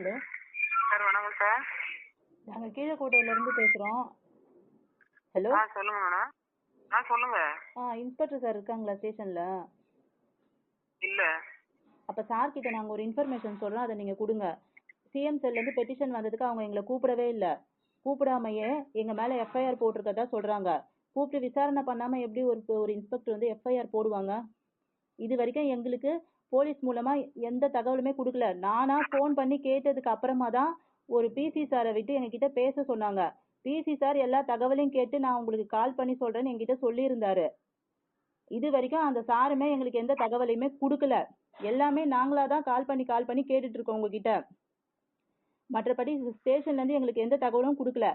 Hello. Sir வணக்கம் sir. நாங்கள் கீழக்கோட்டையிலேருந்து பேசுகிறோம் ஹலோ. ஆ சொல்லுங்க மேடம். ஆ சொல்லுங்க. ஆ இன்ஸ்பெக்டர் சார் இருக்காங்களா ஸ்டேஷனில்? இல்ல. அப்போ சார் கிட்ட நாங்கள் ஒரு இன்ஃபர்மேஷன் சொல்கிறோம் அதை நீங்கள் கொடுங்க. சிஎம் செல்லேருந்து பெட்டிஷன் வந்ததுக்கு அவங்க எங்களை கூப்பிடவே இல்லை. கூப்பிடாமையே எங்கள் மேலே எஃப்ஐஆர் போட்டிருக்கதா சொல்கிறாங்க கூப்பிட்டு விசாரணை பண்ணாமல் எப்படி ஒரு ஒரு இன்ஸ்பெக்டர் வந்து எஃப்ஐஆர் போடுவாங்க? இது வரைக்கும் எங்களுக்கு போலீஸ் மூலமாக எந்த தகவலுமே கொடுக்கல. நானாக ஃபோன் பண்ணி கேட்டதுக்கு அப்புறமா தான் ஒரு பிசி சாரை விட்டு எங்ககிட்ட பேச சொன்னாங்க. பிசி சார் எல்லா தகவலையும் கேட்டு நான் உங்களுக்கு கால் பண்ணி சொல்கிறேன்னு எங்கிட்ட சொல்லியிருந்தாரு. இது வரைக்கும் அந்த சாருமே எங்களுக்கு எந்த தகவலையுமே கொடுக்கல. எல்லாமே நாங்களா தான் கால் பண்ணி கால் பண்ணி கேட்டுட்டு இருக்கோம் உங்ககிட்ட. மற்றபடி ஸ்டேஷன்லேருந்து எங்களுக்கு எந்த தகவலும் கொடுக்கல.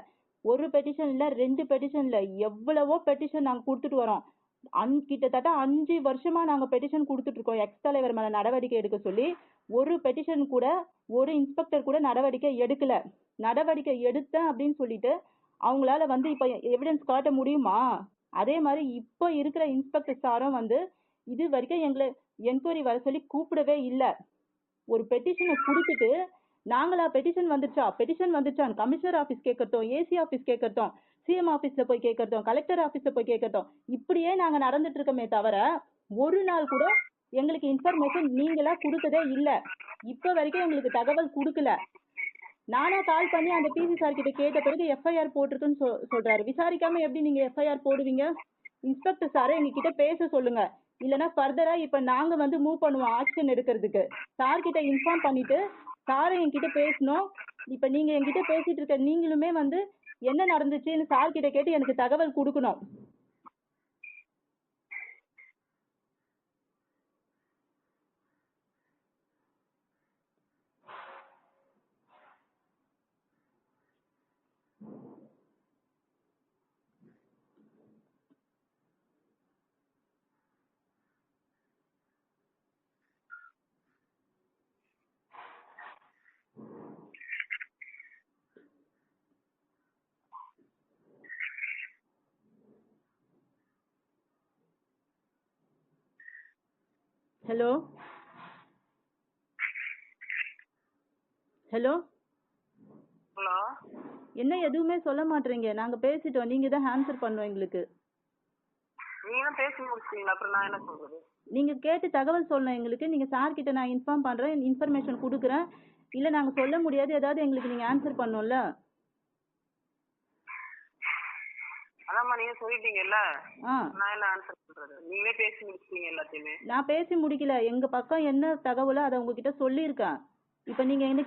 ஒரு பெட்டிஷன் இல்லை ரெண்டு பெட்டிஷன் இல்லை எவ்வளவோ பெட்டிஷன் நாங்கள் கொடுத்துட்டு வரோம் அன் கிட்டத்தட்ட அஞ்சு வருஷமா நாங்கள் பெட்டிஷன் கொடுத்துட்டு இருக்கோம் எக்ஸ் தலைவர் மேலே நடவடிக்கை எடுக்க சொல்லி ஒரு பெட்டிஷன் கூட ஒரு இன்ஸ்பெக்டர் கூட நடவடிக்கை எடுக்கல. நடவடிக்கை எடுத்தேன் அப்படின்னு சொல்லிட்டு அவங்களால வந்து இப்போ எவிடன்ஸ் காட்ட முடியுமா? அதே மாதிரி இப்போ இருக்கிற இன்ஸ்பெக்டர் சாரும் வந்து இது வரைக்கும் எங்களை என்கொயரி வர சொல்லி கூப்பிடவே இல்லை. ஒரு பெட்டிஷனை கொடுத்துட்டு நாங்களா பெட்டிஷன் வந்துச்சா? பெட்டிஷன் வந்துச்சான்னு கமிஷனர் ஆஃபீஸ் கேட்கட்டும் ஏசி ஆஃபீஸ் கேட்கட்டும் சிஎம் ஆஃபீஸில் போய் கேட்கட்டும் கலெக்டர் ஆபீஸ்ல போய் கேட்கட்டும் இப்படியே நாங்கள் நடந்துட்டு இருக்கோமே தவிர ஒரு நாள் கூட எங்களுக்கு இன்ஃபர்மேஷன் நீங்களா கொடுத்ததே இல்லை. இப்போ வரைக்கும் எங்களுக்கு தகவல் கொடுக்கல. நானா கால் பண்ணி அந்த பிசி சார் கிட்ட கேட்ட பிறகு எஃப்ஐஆர் போட்டிருக்குன்னு சொல் சொல்றாரு. விசாரிக்காம எப்படி நீங்க எஃப்ஐஆர் போடுவீங்க? இன்ஸ்பெக்டர் சாரை எங்ககிட்ட பேச சொல்லுங்க. இல்லைன்னா ஃபர்தரா இப்ப நாங்க வந்து மூவ் பண்ணுவோம் ஆக்ஷன் எடுக்கிறதுக்கு. சார் கிட்ட இன்ஃபார்ம் பண்ணிட்டு சாரை என்கிட்ட பேசணும். இப்ப நீங்க என்கிட்ட பேசிட்டு இருக்க நீங்களுமே வந்து என்ன நடந்துச்சுன்னு சார் கிட்ட கேட்டு எனக்கு தகவல் கொடுக்கணும். ஹலோ ஹலோ ஹலோ என்ன எதுவுமே சொல்ல மாட்டீங்க. நாங்க பேசிட்டோம். நீங்க தான் ஆன்சர் பண்ணணும் எங்களுக்கு. நீங்க பேசி அப்புறம் நான் என்ன சொல்றது? நீங்க கேட்டு தகவல் சொல்லணும் எங்களுக்கு. நீங்க சார் கிட்ட நான் இன்ஃபார்ம் பண்றேன். இன்ஃபர்மேஷன் கொடுக்குறேன். இல்ல நாங்க சொல்ல முடியாது. ஏதாவது எங்களுக்கு நீங்க ஆன்சர் பண்ணணும்ல அதாம்மா நீங்க சொல்லிட்டீங்கல்ல? நான் என்ன ஆன்சர் பண்றது நீங்களே பேசி முடிச்சிட்டீங்க எல்லாத்தையுமே. நான் பேசி முடிக்கல. எங்க பக்கம் என்ன தகவலோ அதை உங்ககிட்ட சொல்லியிருக்கேன். இப்போ நீங்க என்ன